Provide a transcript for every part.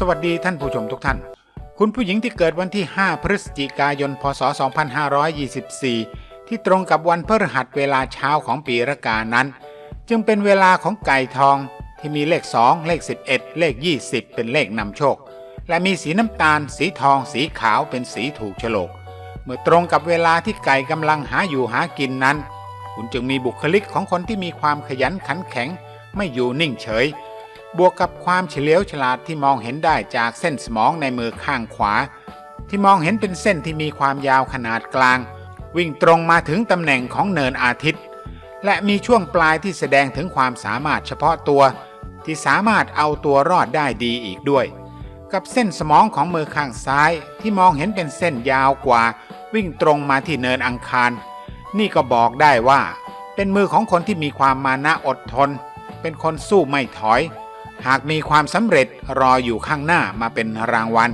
สวัสดีท่านผู้ชมทุกท่าน คุณผู้หญิงที่เกิดวันที่ 5 พฤศจิกายน พศ 2524 ที่ตรงกับวันพฤหัสเวลาเช้าของปีรากานั้น จึงเป็นเวลาของไก่ทองที่มีเลข 2 เลข 11 เลข 20 เป็นเลขนำโชค และมีสีน้ำตาล สีทอง สีขาวเป็นสีถูกโฉลก เมื่อตรงกับเวลาที่ไก่กำลังหาอยู่หากินนั้น คุณจึงมีบุคลิกของคนที่มีความขยันขันแข็ง ไม่อยู่นิ่งเฉย บวกกับความเฉลียวฉลาดที่มองเห็นได้จากเส้นสมองในมือข้างขวา ที่มองเห็นเป็นเส้นที่มีความยาวขนาดกลาง วิ่งตรงมาถึงตำแหน่งของเนินอาทิตย์ และมีช่วงปลายที่แสดงถึงความสามารถเฉพาะตัว ที่สามารถเอาตัวรอดได้ดีอีกด้วย กับเส้นสมองของมือข้างซ้ายที่มองเห็นเป็นเส้นยาวกว่า วิ่งตรงมาที่เนินอังคาร นี่ก็บอกได้ว่า เป็นมือของคนที่มีความมานะอดทน เป็นคนสู้ไม่ถอย หากมีความสำเร็จรออยู่ข้างหน้ามาเป็นรางวัล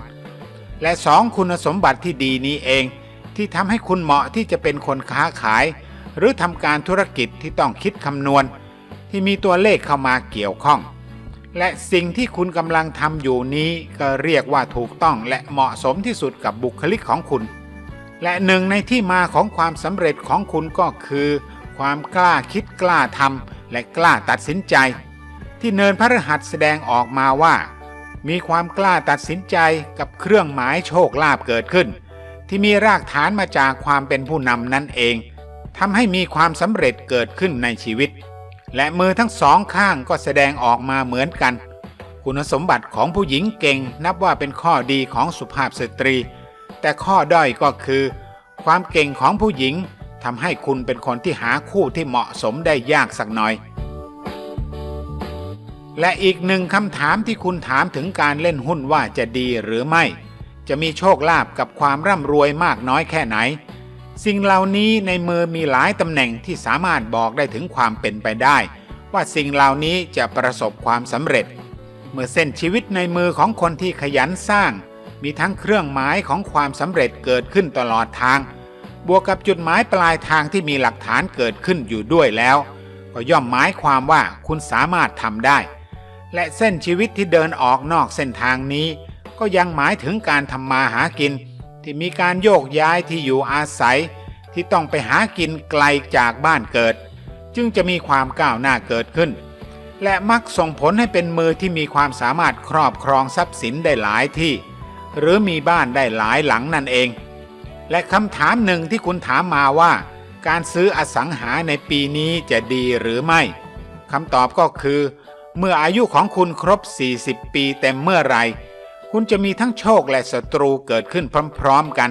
และสองคุณสมบัติที่ดีนี้เอง ที่ทำให้คุณเหมาะที่จะเป็นคนค้าขาย หรือทำการธุรกิจที่ต้องคิดคำนวณ ที่มีตัวเลขเข้ามาเกี่ยวข้อง และสิ่งที่คุณกำลังทำอยู่นี้ก็เรียกว่าถูกต้องและเหมาะสมที่สุดกับบุคลิกของคุณ และหนึ่งในที่มาของความสำเร็จของคุณก็คือ ความกล้าคิดกล้าทำและกล้าตัดสินใจ ที่เนินพระรหัสแสดงออกมาว่า มีความกล้าตัดสินใจกับเครื่องหมายโชคลาภเกิดขึ้น ที่มีรากฐานมาจากความเป็นผู้นำนั่นเองทำให้มีความสำเร็จเกิดขึ้นในชีวิต และมือทั้งสองข้างก็แสดงออกมาเหมือนกัน คุณสมบัติของผู้หญิงเก่งนับว่าเป็นข้อดีของสุภาพสตรี แต่ข้อด้อยก็คือ ความเก่งของผู้หญิงทำให้คุณเป็นคนที่หาคู่ที่เหมาะสมได้ยากสักหน่อย และอีกหนึ่งคำถามที่คุณถามถึงการเล่นหุ้นว่าจะดีหรือไม่ จะมีโชคลาภกับความร่ำรวยมากน้อยแค่ไหน สิ่งเหล่านี้ในมือมีหลายตำแหน่งที่สามารถบอกได้ถึงความเป็นไปได้ ว่าสิ่งเหล่านี้จะประสบความสำเร็จ เมื่อเส้นชีวิตในมือของคนที่ขยันสร้าง มีทั้งเครื่องหมายของความสำเร็จเกิดขึ้นตลอดทาง บวกกับจุดหมายปลายทางที่มีหลักฐานเกิดขึ้นอยู่ด้วยแล้ว ก็ย่อมหมายความว่าคุณสามารถทำได้ และเส้นชีวิตที่เดินออกนอกเส้นทางนี้ ก็ยังหมายถึงการทำมาหากิน ที่มีการโยกย้ายที่อยู่อาศัย ที่ต้องไปหากินไกลจากบ้านเกิด จึงจะมีความก้าวหน้าเกิดขึ้น และมักส่งผลให้เป็นมือที่มีความสามารถครอบครองทรัพย์สินได้หลายที่ หรือมีบ้านได้หลายหลังนั่นเอง และคำถามหนึ่งที่คุณถามมาว่า การซื้ออสังหาในปีนี้จะดีหรือไม่คำตอบก็คือ เมื่ออายุของคุณครบ 40 ปีเต็มเมื่อไร คุณจะมีทั้งโชคและศัตรูเกิดขึ้นพร้อมๆกัน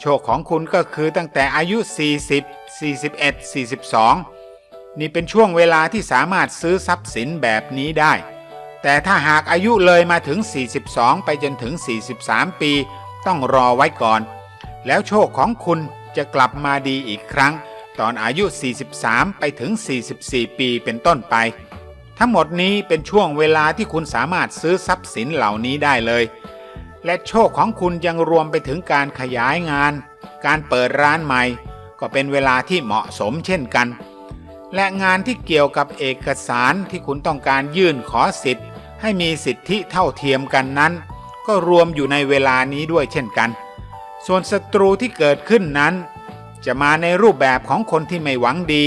โชคของคุณก็คือตั้งแต่อายุ 40 41 42 นี่เป็นช่วงเวลาที่สามารถซื้อทรัพย์สินแบบนี้ได้ แต่ถ้าหากอายุเลยมาถึง 42 ไปจนถึง 43 ปี ต้องรอไว้ก่อน แล้วโชคของคุณจะกลับมาดีอีกครั้ง ตอนอายุ 43 ไปถึง 44 ปีเป็นต้นไป ทั้งหมดนี้เป็นช่วงเวลาที่คุณสามารถซื้อทรัพย์สินเหล่านี้ได้เลย และโชคของคุณยังรวมไปถึงการขยายงาน การเปิดร้านใหม่ ก็เป็นเวลาที่เหมาะสมเช่นกัน และงานที่เกี่ยวกับเอกสารที่คุณต้องการยื่นขอสิทธิ์ ให้มีสิทธิเท่าเทียมกันนั้น ก็รวมอยู่ในเวลานี้ด้วยเช่นกัน ส่วนศัตรูที่เกิดขึ้นนั้น จะมาในรูปแบบของคนที่ไม่หวังดี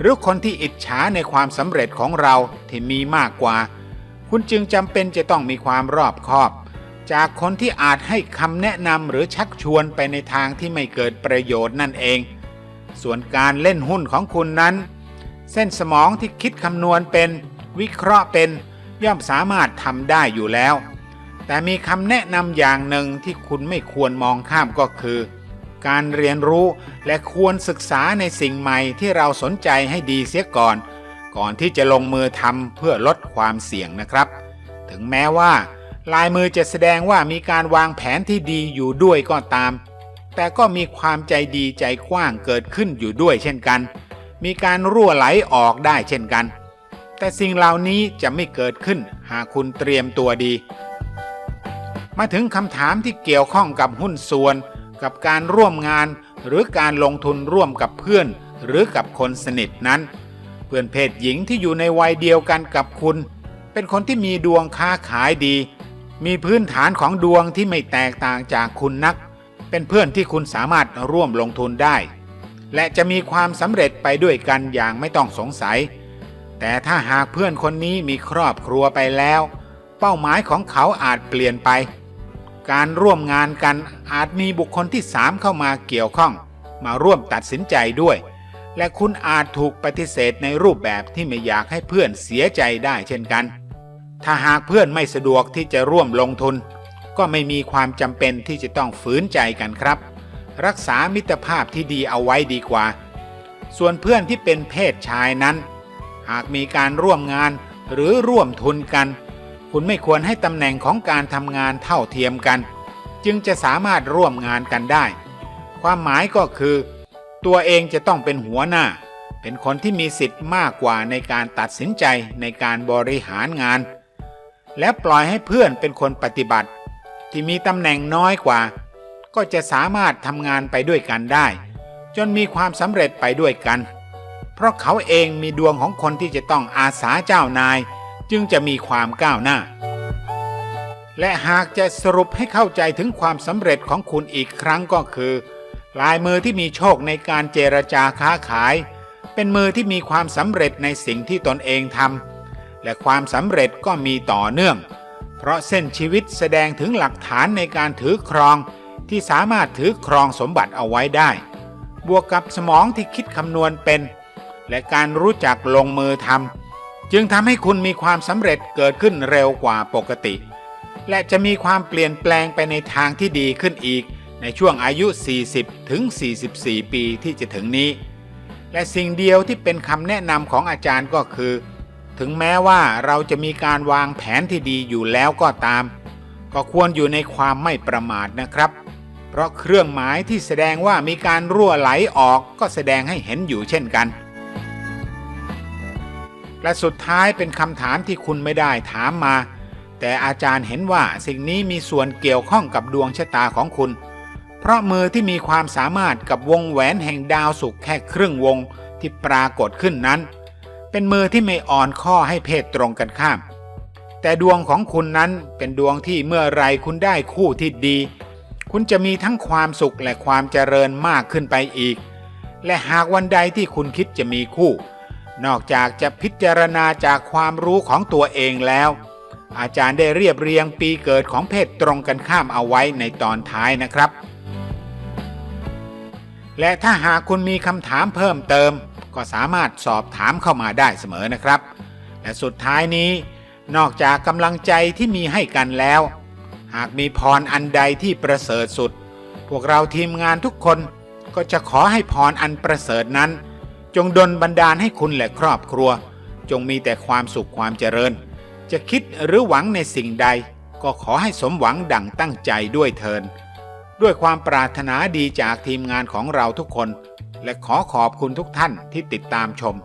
หรือคนที่อิจฉาในความสำเร็จของเราที่มีมากกว่า คุณจึงจำเป็นจะต้องมีความรอบคอบ จากคนที่อาจให้คำแนะนำหรือชักชวนไปในทางที่ไม่เกิดประโยชน์นั่นเอง ส่วนการเล่นหุ้นของคุณนั้น เส้นสมองที่คิดคำนวณเป็น วิเคราะห์เป็น ย่อมสามารถทำได้อยู่แล้ว แต่มีคำแนะนำอย่างหนึ่งที่คุณไม่ควรมองข้ามก็คือ การเรียนรู้และควรศึกษาในสิ่งใหม่ที่เราสนใจให้ดีเสียก่อน ก่อนที่จะลงมือทำเพื่อลดความเสี่ยงนะครับ ถึงแม้ว่า ลายมือจะแสดงว่ามีการวางแผนที่ดีอยู่ด้วยก็ตาม แต่ก็มีความใจดีใจกว้างเกิดขึ้นอยู่ด้วยเช่นกัน มีการรั่วไหลออกได้เช่นกัน แต่สิ่งเหล่านี้จะไม่เกิดขึ้นหากคุณเตรียมตัวดี มาถึงคำถามที่เกี่ยวข้องกับหุ้นส่วน กับการร่วมงาน หรือการลงทุนร่วมกับเพื่อน หรือกับคนสนิทนั้น เพื่อนเพศหญิงที่อยู่ในวัยเดียวกันกับคุณ เป็นคนที่มีดวงค้าขายดี มีพื้นฐานของดวงที่ไม่แตกต่างจากคุณนัก เป็นเพื่อนที่คุณสามารถร่วมลงทุนได้ และจะมีความสำเร็จไปด้วยกันอย่างไม่ต้องสงสัย แต่ถ้าหากเพื่อนคนนี้มีครอบครัวไปแล้ว เป้าหมายของเขาอาจเปลี่ยนไป การร่วมงานกันอาจมีบุคคลที่สามเข้ามาเกี่ยวข้อง มาร่วมตัดสินใจด้วย และคุณอาจถูกปฏิเสธในรูปแบบที่ไม่อยากให้เพื่อนเสียใจได้เช่นกัน ถ้าหากเพื่อนไม่สะดวกที่จะร่วมลงทุน ก็ไม่มีความจำเป็นที่จะต้องฝืนใจกันครับ รักษามิตรภาพที่ดีเอาไว้ดีกว่า ส่วนเพื่อนที่เป็นเพศชายนั้น หากมีการร่วมงานหรือร่วมทุนกัน คุณไม่ควรให้ตำแหน่งของการทำงานเท่าเทียมกัน จึงจะสามารถร่วมงานกันได้ ความหมายก็คือ ตัวเองจะต้องเป็นหัวหน้า เป็นคนที่มีสิทธิ์มากกว่าในการตัดสินใจในการบริหารงาน และปล่อยให้เพื่อนเป็นคนปฏิบัติ ที่มีตำแหน่งน้อยกว่า ก็จะสามารถทำงานไปด้วยกันได้ จนมีความสำเร็จไปด้วยกัน เพราะเขาเองมีดวงของคนที่จะต้องอาสาเจ้านาย จึงจะมีความก้าวหน้า และหากจะสรุปให้เข้าใจถึงความสำเร็จของคุณอีกครั้งก็คือ ลายมือที่มีโชคในการเจรจาค้าขาย เป็นมือที่มีความสำเร็จในสิ่งที่ตนเองทำและความสำเร็จก็มีต่อเนื่อง เพราะเส้นชีวิตแสดงถึงหลักฐานในการถือครองที่สามารถถือครองสมบัติเอาไว้ได้ บวกกับสมองที่คิดคำนวณเป็น และการรู้จักลงมือทำ จึงทำให้คุณมีความสำเร็จเกิดขึ้นเร็วกว่าปกติ และจะมีความเปลี่ยนแปลงไปในทางที่ดีขึ้นอีก ในช่วงอายุ 40 ถึง 44 ปีที่จะถึงนี้ และสิ่งเดียวที่เป็นคำแนะนำของอาจารย์ก็คือ ถึงแม้ว่าเราจะมีการวางแผนที่ดีอยู่แล้วก็ตาม ก็ควรอยู่ในความไม่ประมาทนะครับ เพราะเครื่องหมายที่แสดงว่ามีการรั่วไหลออกก็แสดงให้เห็นอยู่เช่นกัน และสุดท้ายเป็นคำถามที่คุณไม่ได้ถามมา แต่อาจารย์เห็นว่าสิ่งนี้มีส่วนเกี่ยวข้องกับดวงชะตาของคุณ เพราะมือที่มีความสามารถกับวงแหวนแห่งดาวสุขแค่ครึ่งวงที่ปรากฏขึ้นนั้น เป็นมือที่ไม่อ่อนข้อให้เพศตรงกันข้าม แต่ดวงของคุณนั้นเป็นดวงที่เมื่อไรคุณได้คู่ที่ดี คุณจะมีทั้งความสุขและความเจริญมากขึ้นไปอีก และหากวันใดที่คุณคิดจะมีคู่ นอกจากจะพิจารณาจากความรู้ของตัวเองแล้ว อาจารย์ได้เรียบเรียงปีเกิดของเพศตรงกันข้ามเอาไว้ในตอนท้ายนะครับ และถ้าหากคุณมีคำถามเพิ่มเติม ก็สามารถสอบถามเข้ามาได้เสมอนะครับ และสุดท้ายนี้ นอกจากกำลังใจที่มีให้กันแล้ว หากมีพรอันใดที่ประเสริฐสุด พวกเราทีมงานทุกคนก็จะขอให้พรอันประเสริฐนั้น จงดลบันดาลให้คุณและครอบครัว จงมีแต่ความสุขความเจริญ จะคิดหรือหวังในสิ่งใด ก็ขอให้สมหวังดั่งตั้งใจด้วยเทิน ด้วยความปรารถนาดีจากทีมงานของเราทุกคน และขอขอบคุณทุกท่านที่ติดตามชม